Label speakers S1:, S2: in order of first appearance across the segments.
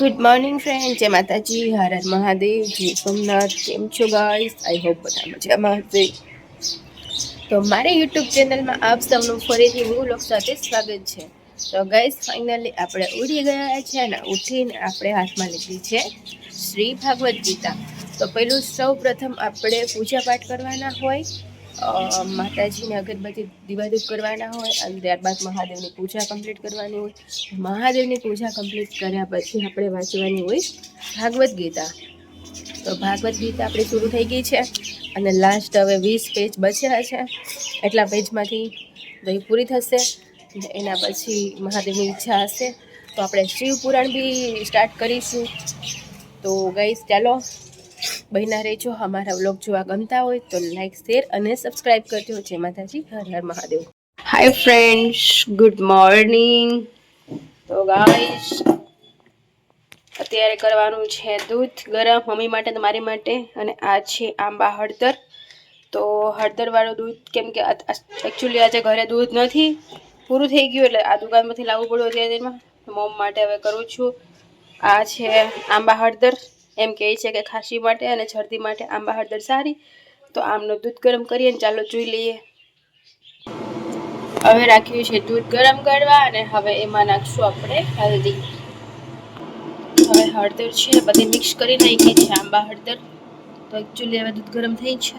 S1: Good morning friend જય માતાજી. હર હર મહાદેવ. જય સોમનાથ. કેમ છો ગાઈસ આઈ હોપ બધા મજામાં હશે. તો મારી યુટ્યુબ ચેનલમાં આપ સૌનું ફરીથી હું લોક સાથે સ્વાગત છે. તો ગાઈસ ફાઇનલી આપણે ઉડી ગયા છે અને ઉઠીને આપણે હાથમાં લીધી છે શ્રી ભાગવત ગીતા. તો પહેલું સૌ પ્રથમ આપણે પૂજા પાઠ કરવાના હોય. માતાજીને અગરબત્તી દીવાધૂપ કરવાના હોય અને ત્યારબાદ મહાદેવની પૂજા કમ્પ્લીટ કરવાની હોય. મહાદેવની પૂજા કમ્પ્લીટ કર્યા પછી આપણે વાંચવાની હોય ભાગવદ્ ગીતા. તો ભાગવદ્ ગીતા આપણી શરૂ થઈ ગઈ છે અને લાસ્ટ હવે વીસ પેજ બચ્યા છે. એટલા પેજમાંથી દહીં પૂરી થશે એના પછી મહાદેવની ઈચ્છા હશે. તો આપણે શિવ પુરાણ બી સ્ટાર્ટ કરીશું. તો ગઈશ ચાલો બહેના રહેજો. અમારા વ્લોગ જોવા ગમતા હોય તો લાઈક શેર અને સબસ્ક્રાઈબ કરજો. જય માતાજી. હર હર Mahadev. Hi friends good morning તો ગાઈસ અત્યારે કરવાનું છે દૂધ ગરમ મમ્મી માટે તમારી મારી માટે અને આ છે આંબા હળદર. તો હળદરવાળું દૂધ, કેમ કે એકચ્યુઅલી આજે ઘરે દૂધ નથી. પૂરું થઈ ગયું એટલે આ દુકાનમાંથી લાવવું પડ્યું અત્યારે મમ માટે હવે કરું છું. આ છે આંબા હળદર. એમ કહે છે કે ખાંસી માટે અને શરદી માટે આંબા હળદર સારી તો આમનું દૂધ ગરમ કરીએ ને ચાલો જોઈ લઈએ. હવે રાખ્યું છે દૂધ ગરમ કરવા અને હવે એમાં નાખશું આપણે હલ્દી. હવે હળદર છે, બધી મિક્સ કરી નાખી છે આંબા હળદર. તો એકચ્યુઅલી હવે દૂધ ગરમ થઈ છે.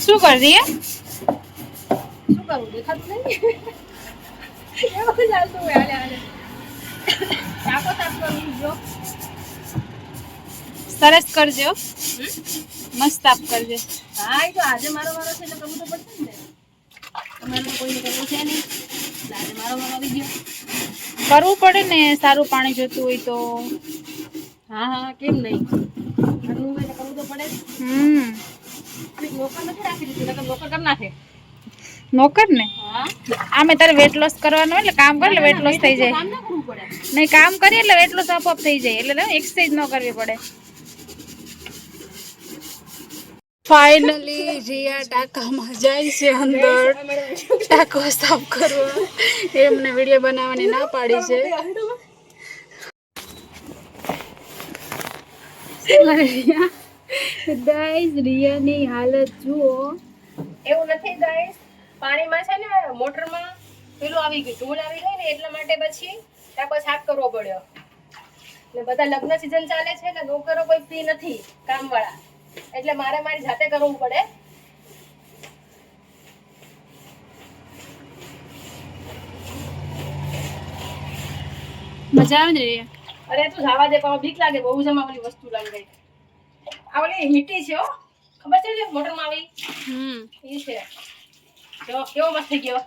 S2: શું કરી દઈએ
S1: શું કરવું દેખાતું નહીં? એવું ચાલતું હોય હાલે હાલે? ચાકો સાફ કરું જો.
S2: સરસ કરજો મસ્ત આપ કરજો.
S1: હા એ તો આજે મારો વારો છે એટલે કરવું તો પડશે ને. કરવું
S2: પડે ને સારું પાણી જોતું હોય તો.
S1: હા હા કેમ નહીં? કરવું તો પડે.
S2: હમ.
S1: નોકર નથી રાખી દીધી નોકર કરી નાખે.
S2: નોકર ને?
S1: હા.
S2: આમે તારે વેટ લોસ કરવાનું એટલે કામ કરે એટલે વેટ લોસ થઈ જાય. નહીં કામ કરીએ એટલે વેટ લોસ આપોઆપ થઈ જાય. એટલે એક્સરસાઇઝ ન કરવી પડે. ફાઇનલી રિયા ટાંકામાં જાય છે અંદર. ટાંકો સાફ કરવા. એમને વીડિયો બનાવવાની ના પાડી છે. ગાઈસ રિયાની હાલત જુઓ.
S1: એવું નથી ગાઈસ. પાણીમાં છે ને મોટરમાં પેલું આવી ગયું ધૂળ આવી ગઈ ને એટલા માટે પછી ટાંકો સાફ કરવો પડ્યો. ને બધા લગ્ન સિઝન ચાલે છે ને નોકરો કોઈ ફ્રી નથી કામવાળા. એટલે મારે મારી જાતે કરવું પડે.
S2: મજા આવે ને
S1: અરે તું જવા દે પણ બીક લાગે બહુ જમા ઓલી વસ્તુ લાગે. આ ઓલી મીઠી છે હો. ખબર છે ને મોટરમાં આવી?
S2: હમ.
S1: એ છે. જો કેવો મસ્ત થઈ ગયો.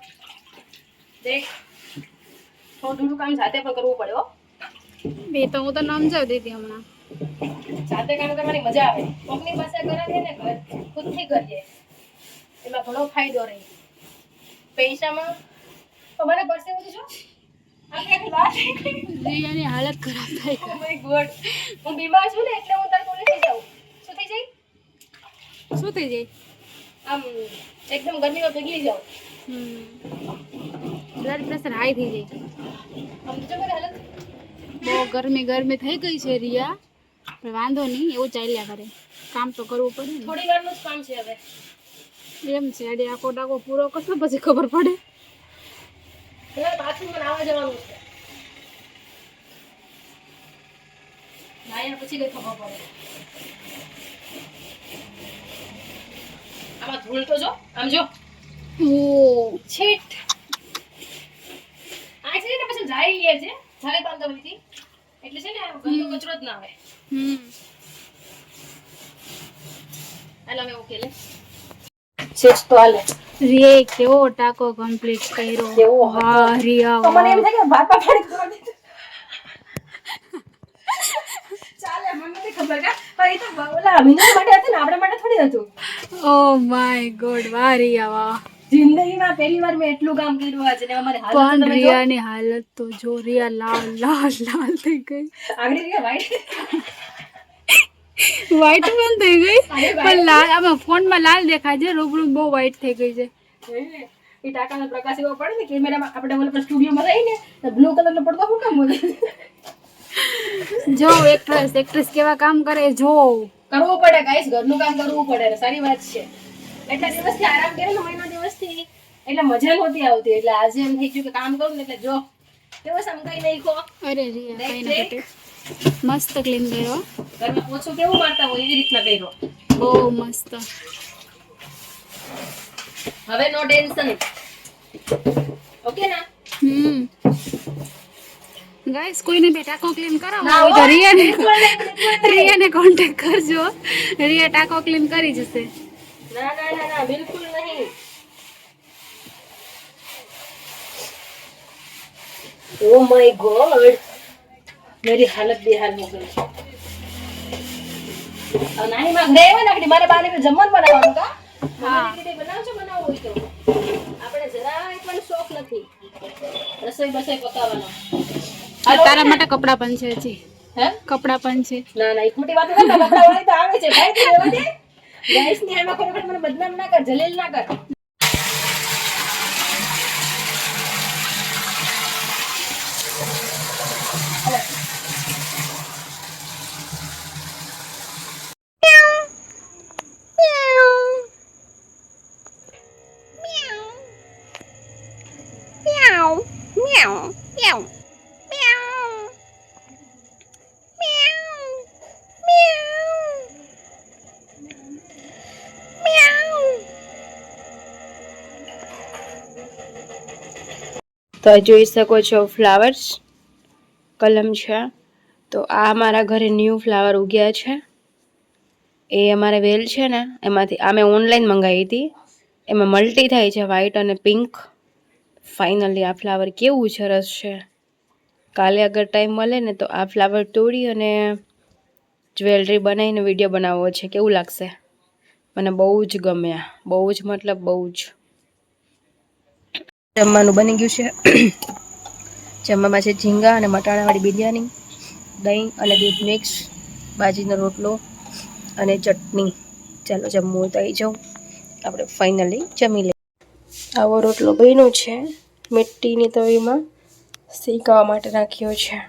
S1: દેખ. થોડું થોડું કામ જાતે પણ કરવું પડ્યો
S2: બે તો હું તો સમજાવી દીધી હમણાં.
S1: જાતે કામ કરવાની મજા આવે. કોકની પાસે કરાવીએ ને ઘર ખુદથી કરીએ. એમાં ઘણો ફાયદો રહે. પૈસામાં તો મને પડશે બધું વાત
S2: રિયાની હાલત ખરાબ થાય
S1: Oh my God. હું બીમાર છું ને એટલે હું તારે બોલી થઈ જાઉં. શું થઈ જાય?
S2: શું થઈ જાય?
S1: આમ એકદમ ગરમીમાં પીગળી જાઉં.
S2: બ્લડ પ્રેશર હાઈ થઈ જાય.
S1: આમ તો મારી હાલત
S2: બહુ ગરમી ગરમી થઈ ગઈ છે રિયા. પણ વાંધો નહીં એવું ચાલ્યા કરે. કામ તો કરવું પડે
S1: થોડી વારનું જ કામ છે હવે.
S2: એમ છે અડે આખો ડાકો પૂરો કરશો પછી ખબર પડે.
S1: પાછું મને આવવા જવાનું છે. પછી કઈ ખબર પડે. આમાં ધૂળ તો જો આમ જો.
S2: ઓ
S1: છીટ. આ છે ને પછી જાય છે જાય બાંધવી હતી એટલે છે ને ગંદો કચરો જ ના આવે
S2: હમ.
S1: હાલ હવે ઉકેલે શેષ તો હાલે.
S2: રે કેવો ટાકો કમ્પ્લીટ કર્યો.
S1: કેવો?
S2: વાહ રિયા
S1: તો મને એમ થાય કે ભાત પાણી કરવા ચાલે મને નથી ખબર કા. પણ એ તો ઓલા વિનોદ માટે હતું ને આપણા માટે થોડી હતું.
S2: ઓ માય ગોડ વાહ રિયા વાહ.
S1: જિંદગીમાં પહેલી વાર મેં એટલું કામ કર્યું આજે ને અમારે હાલત
S2: પણ રિયાની હાલત તો જો રિયા લાલ લાલ લાલ થઈ ગઈ.
S1: આગળ રિયા વાઈટ
S2: વાઈટ પણ થઈ ગઈ પણ લાલ આમાં ફોનમાં લાલ દેખાય છે રૂબરૂ બહુ વાઈટ થઈ ગઈ છે.
S1: એ ટાકાનો પ્રકાશ એવો પડે ને કેમેરામાં આપણે ઓલા સ્ટુડિયોમાં રહીને તો બ્લુ કલરનો પડદો હું કામ બોલે?
S2: જો એક્ટ્રેસ એક્ટ્રેસ કેવા કામ કરે જો.
S1: કરવું પડે ગાઈસ ઘરનું કામ કરવું પડે સારી વાત છે. એટલા દિવસથી આરામ કર્યો ને મહિનો દિવસથી. એટલે મજા નહોતી આવતી. એટલે આજે એમ થઈ ગયું કે કામ કરું ને એટલે જો. કેવો સમકાઈ નાખ્યો?
S2: અરે રિયા મસ્ત ક્લીન કર્યો.
S1: ઘરમાં પોછું કેવું મારતા હોય એવી રીતના કર્યો?
S2: બહુ મસ્ત.
S1: હવે નો ટેન્શન ઓકે ના?
S2: હમ. ગાઈસ કોઈને બે ટાકો ક્લીન કરાવો.
S1: ના
S2: હોય તો રિયાને
S1: નહીં, નહીં.
S2: રિયાને કોન્ટેક્ટ કરજો. રિયા ટાકો ક્લીન કરી જશે.
S1: ના ના ના ના બિલકુલ નહીં ઓ માય ગોડ मेरी हालत बेहाल हो गई अब नाही मग नाही હોય નાખડી મારે બાને જમવાનું બનાવવાનું કા
S2: હા.
S1: મને કીધું બનાવજો બનાવવું હોય તો આપણે જરાય પણ શોખ નથી રસોઈ બસોઈ પકાવવાનો
S2: આ તારા માટે કપડા પણ છે હજી
S1: હે
S2: કપડા પણ છે
S1: ના ના એ ખોટી વાત ના કર કપડા વાળી તો આવે છે ભાઈ તું ગાઈસની આમાં ખરેખર મને બદનામ ના કર જલીલ ના કર. તો જોઈ શકો છો ફ્લાવર્સ, કલમ છે. તો આ અમારા ઘરે ન્યૂ ફ્લાવર ઉગ્યા છે. એ અમારે વેલ છે ને, એમાંથી આ મેં ઓનલાઈન મંગાવી હતી. એમાં મલ્ટી થાય છે, વ્હાઈટ અને પિંક. ફાઇનલી આ ફ્લાવર કેવું સરસ છે. કાલે અગર ટાઈમ મળે ને તો આ ફ્લાવર તોડી અને જ્વેલરી બનાવીને વીડિયો બનાવવો છે. કેવું લાગશે? મને બહુ જ ગમ્યા. બહુ જ મતલબ બહુ જ. જમવાનું બની ગયું છે. જમવામાં છે ઝીંગા અને મટાણાવાળી બિરયાની, દહીં અને દૂધ મિક્સ બાજીનો રોટલો અને ચટણી. ચાલો જમવું તો આવી જાઉં. આપણે ફાઇનલી જમી લઈએ. આવો રોટલો બન્યો છે. મીઠીની તવીમાં શેકાવા માટે રાખ્યો છે.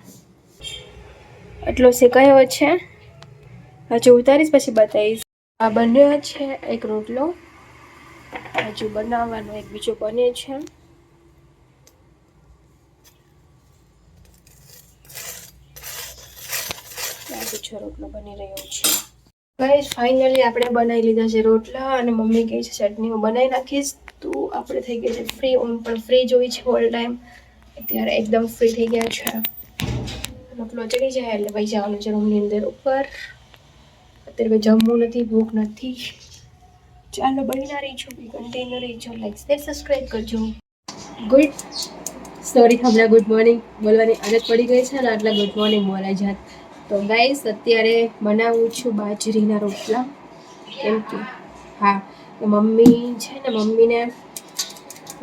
S1: એટલો શેકાયો છે. હજુ ઉતારીશ પછી બતાવીશ. આ બન્યો છે એક રોટલો. હજુ બનાવવાનો એક બીજો બને છે. આ રોટલો બની રહ્યો છે. ગાઈસ ફાઇનલી આપણે બનાવી લીધા છે રોટલા અને મમ્મી કહે છે, ચટણી હું બનાવી નાખીશ. તો આપણે થઈ ગયા છે ફ્રી હું પણ ફ્રી જોઈ છે ઓલ ટાઈમ અત્યારે એકદમ ફ્રી થઈ ગયા છે. રોટલો ચડી જાય એટલે ભાઈ જવાનું છે રૂમની અંદર ઉપર. અત્યારે જમવું નથી, ભૂખ નથી. ચાલો બની ના રહી છું કન્ટેનર રહી છો. લાઈક શેર સબસ્ક્રાઈબ કરજો. ગુડ સોરી હમણાં ગુડ મોર્નિંગ બોલવાની આદત પડી ગઈ છે ને આટલા ગુડ મોર્નિંગ બોલાય જાત. તો ગાઈસ અત્યારે બનાવું છું બાજરીના રોટલા. કેમ કે હા, તો મમ્મી છે ને, મમ્મીને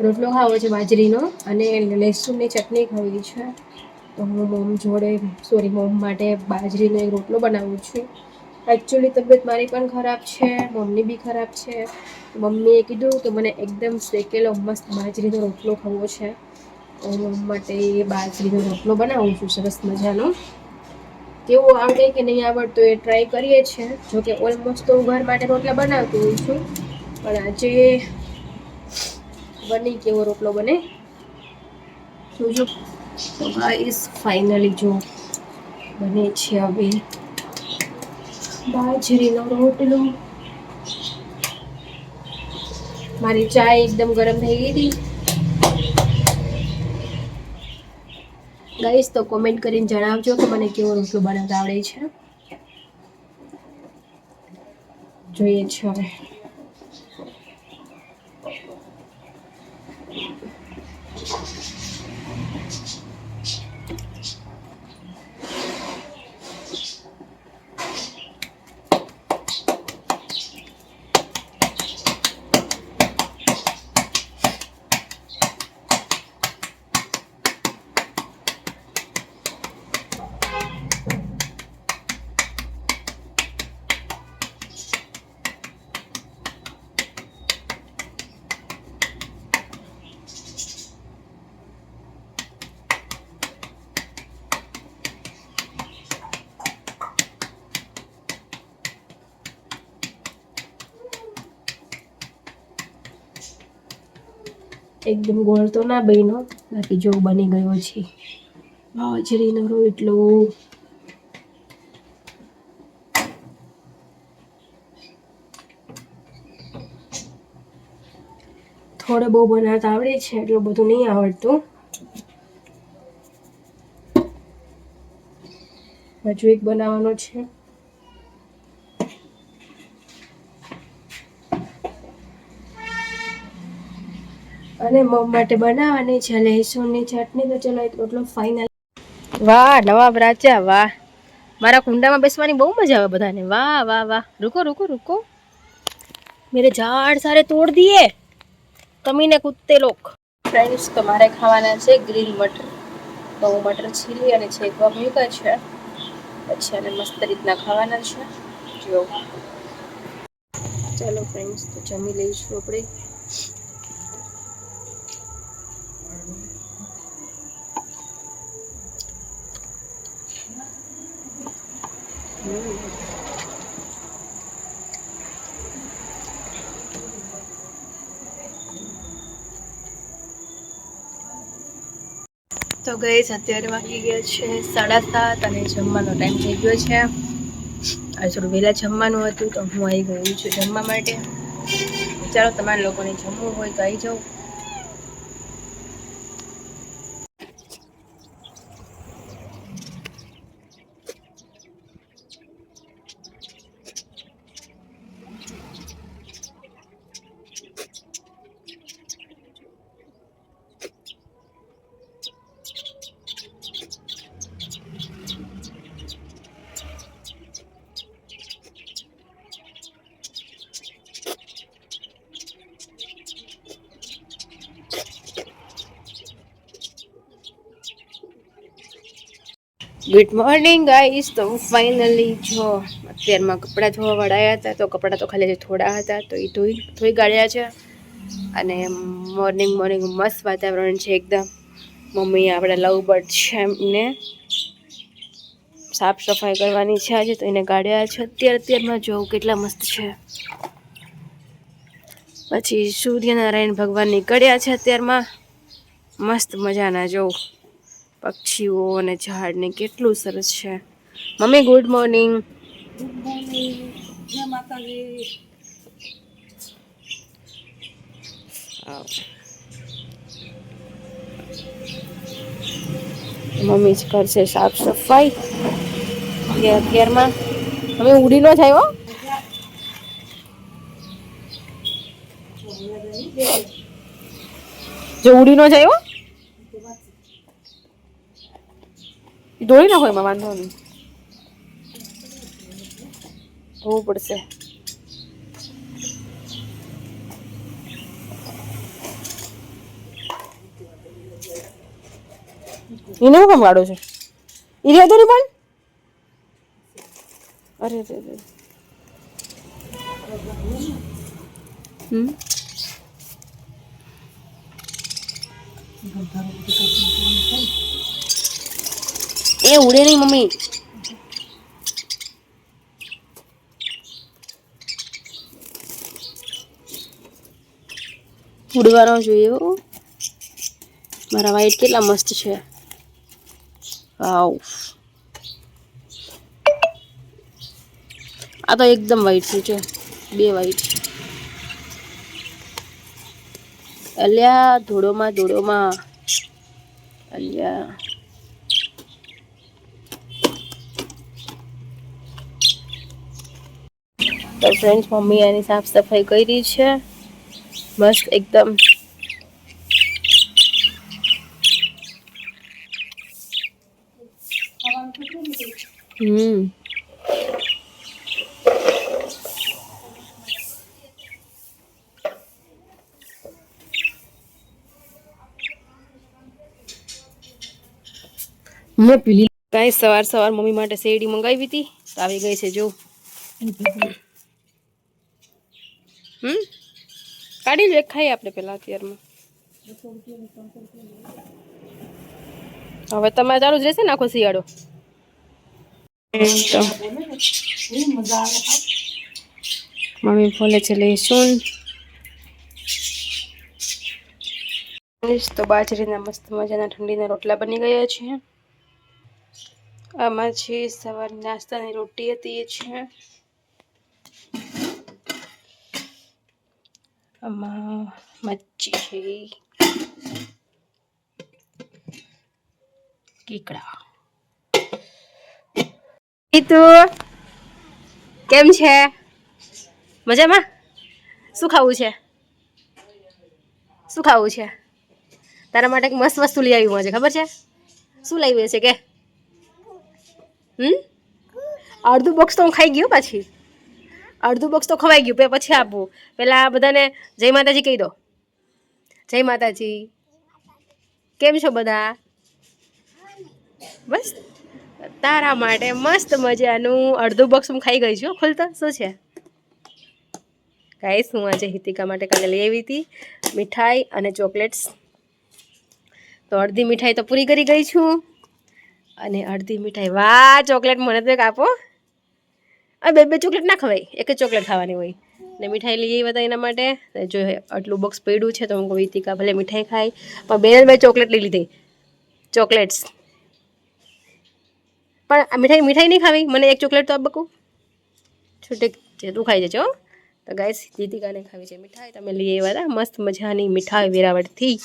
S1: રોટલો ખાવો છે બાજરીનો અને લહેસુનની ચટણી ખાવી છે. તો હું મોમ જોડે સોરી મોમ માટે બાજરીનો એક રોટલો બનાવું છું. એકચ્યુઅલી તબિયત મારી પણ ખરાબ છે, મમ્મી બી ખરાબ છે. મમ્મીએ કીધું કે મને એકદમ શેકેલો, મસ્ત બાજરીનો રોટલો ખાવો છે. તો મોમ માટે બાજરીનો રોટલો બનાવું છું, સરસ મજાનો. કેવું આવડે કે નહીં આવડતું એ ટ્રાય કરીએ છીએ. જોકે ઓલમોસ્ટ તો હું ઘર માટે રોટલા બનાવતી હોઉં છું. પણ આજે બની કેવો રોટલો બને. જોજો તો ગાઈસ ફાઇનલી જો બને છે હવે. બાજરીનો રોટલો. મારી ચા એકદમ ગરમ થઈ ગઈ હતી. ગાઈસ તો કોમેન્ટ કરીને જણાવજો કે મને કેવો રોટલો બનાવતા આવડે છે. જોઈએ છે હવે. એકદમ ગોળ તો ના બન્યો, બાકી જો બની ગયો છે. બાજરીનો રોટલો. થોડે બહુ બનાવતા આવડે છે, એટલું બધું નહીં આવડતું. હજુ એક બનાવવાનો છે. અને મમ માટે બનાવવાની છે લહેસુનની ચટણી તો ચલો એક રોટલો ફાઇનલ વાહ નવાબ રાજા વાહ. મારા કુંડામાં બેસવાની બહુ મજા આવે બધાને. વાહ વાહ વાહ. રૂકો રૂકો રૂકો. મેરે ઝાડ સારે તોડ દીએ. કમીને કૂદતે લોક. ફ્રેન્ડ્સ તો મારે ખાવાના છે ગ્રીન મટર. તો હું મટર છીલી અને છેકવા મૂક્યા છે. પછી અને મસ્ત રીતના ખાવાના છે. જો. ચાલો ફ્રેન્ડ્સ તો જમી લઈશું આપણે. તો ગઈ અત્યારે વાગી ગયા છે સાડા સાત અને જમવાનો ટાઈમ થઈ ગયો છે. આજે થોડું વહેલા જમવાનું હતું તો હું આવી ગયું છું જમવા માટે. ચાલો, તમારા લોકોને જમવું હોય તો આવી જાઓ. ગુડ મોર્નિંગ ગાઈસ તો ફાઇનલી જો અત્યારમાં કપડાં ધોવા વળાયા હતા, તો કપડાં તો ખાલી થોડા હતા, તો એ ધોઈ ધોઈ કાઢ્યા છે. અને મોર્નિંગ મોર્નિંગ મસ્ત વાતાવરણ છે એકદમ. મમ્મી આપણે લવ બર્ડ છે એમને સાફ સફાઈ કરવાની છે આજે, તો એને કાઢ્યા છે. અત્યારે, અત્યારમાં જોઉં કેટલા મસ્ત છે. પછી સૂર્યનારાયણ ભગવાન નીકળ્યા છે અત્યારમાં. મસ્ત મજાના જોઉં પક્ષીઓ અને ઝાડને કેટલું સરસ છે. મમ્મી ગુડ મોર્નિંગ મમ્મી જ કરશે સાફ સફાઈ. અત્યારમાં તમે ઉડી ન જાય જો ઉડી ન જાય દોડી નાખો એમાં, વાંધો નહીં. ધોવું પડશે. એને હું કામ ગાડો છે? એ રહ્યા ને પણ? અરે રે રે હમ? એ ઉડે નહીં, મમ્મી. ઉડવાનો જોઈએ. મારા વાઈટ કેટલા મસ્ત છે. વાવ. આ તો એકદમ વાઈટ છે, જો. બે વાઈટ અલ્યા, ધોળોમાં ધોળોમાં. અલ્યા. તો ફ્રેન્ડ્સ મમ્મી એની સાફ સફાઈ કરી છે. મસ્ત એકદમ. હમ. મેં પીલી કાંઈ સવાર સવાર મમ્મી માટે શેરડી મંગાવી હતી. તો આવી ગઈ છે, જો. હમ? કાઢી લે ખાઈએ આપણે પેલા અત્યારમાં. હવે તમારે ચાલુ જ રહેશે ને આખો શિયાળો? તો. મમ્મી ફોલે છે લઈશું તો બાજરીના મસ્ત મજાના ઠંડીના રોટલા બની ગયા છે. આમાં છે સવાર નાસ્તાની રોટી હતી છે. આમાં મચ્છી છે. કીકડા. ઈતુ, કેમ છે? મજામાં? શું ખાવું છે? શું ખાવું છે? તારા માટે એક મસ્ત વસ્તુ લઈ આવ્યું છે ખબર છે? શું લાવી છે કે? હમ? અડધું બોક્સ તો હું ખાઈ ગયો પાછી. અડધું બોક્સ તો ખવાઈ ગયું પછી આપવું પેલા બધાને જય માતાજી કહી દો. જય માતાજી. કેમ છો બધા? બસ. તારા માટે મસ્ત મજાનું અડધું બોક્સ હું ખાઈ ગઈ છું. ખોલતા શું છે? ગાઈસ, હું આજે હિતિકા માટે કાલે લઈ આવી હતી મીઠાઈ અને ચોકલેટ્સ. તો અડધી મીઠાઈ તો પૂરી કરી ગઈ છું. અને અડધી મીઠાઈ, વાહ, ચોકલેટ મને તો એક આપો. આ બે બે ચોકલેટ ના ખવાય. એક જ ચોકલેટ ખાવાની હોય. ને મીઠાઈ લઈ આવી એના માટે. જો આટલું બોક્સ પડ્યું છે તો હું કહું હિતિકા ભલે મીઠાઈ ખાય, પણ બે બે ચોકલેટ લઈ લીધી. ચોકલેટ્સ. પણ મીઠાઈ મીઠાઈ નહીં ખાવી. મને એક ચોકલેટ તો આપબકું છૂટેક છે તું ખાઈ જજો. તો ગાઈસ દીતિકાને ખાવી છે મીઠાઈ. તમે લઈ આવ્યા હતા મસ્ત મજાની મીઠાઈ વેરાવળથી.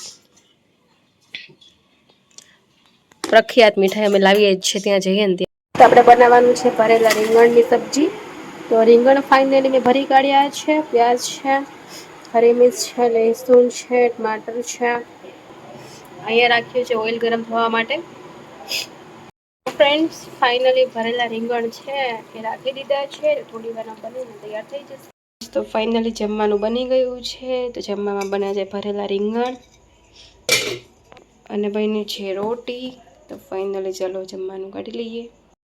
S1: પ્રખ્યાત મીઠાઈ અમે લાવીએ છીએ, ત્યાં જઈએ ને તો આપણે બનાવવાનું છે ભરેલા રીંગણની સબ્જી. તો રીંગણ ફાઇનલી મેં ભરી કાઢ્યા છે, પ્યાજ છે, હરી મિર્ચ છે લહેસુન છે, ટમાટર છે. અહીંયા રાખ્યું છે ઓઇલ ગરમ થવા માટે. ફ્રેન્ડ્સ ફાઇનલી ભરેલા રીંગણ છે એ રાખી દીધા છે. થોડી વારમાં બનીને તૈયાર થઈ જશે. તો ફાઇનલી જમવાનું બની ગયું છે. તો જમવામાં બન્યા છે ભરેલા રીંગણ અને બની છે રોટી. તો ફાઇનલી ચલો જમવાનું કાઢી લઈએ.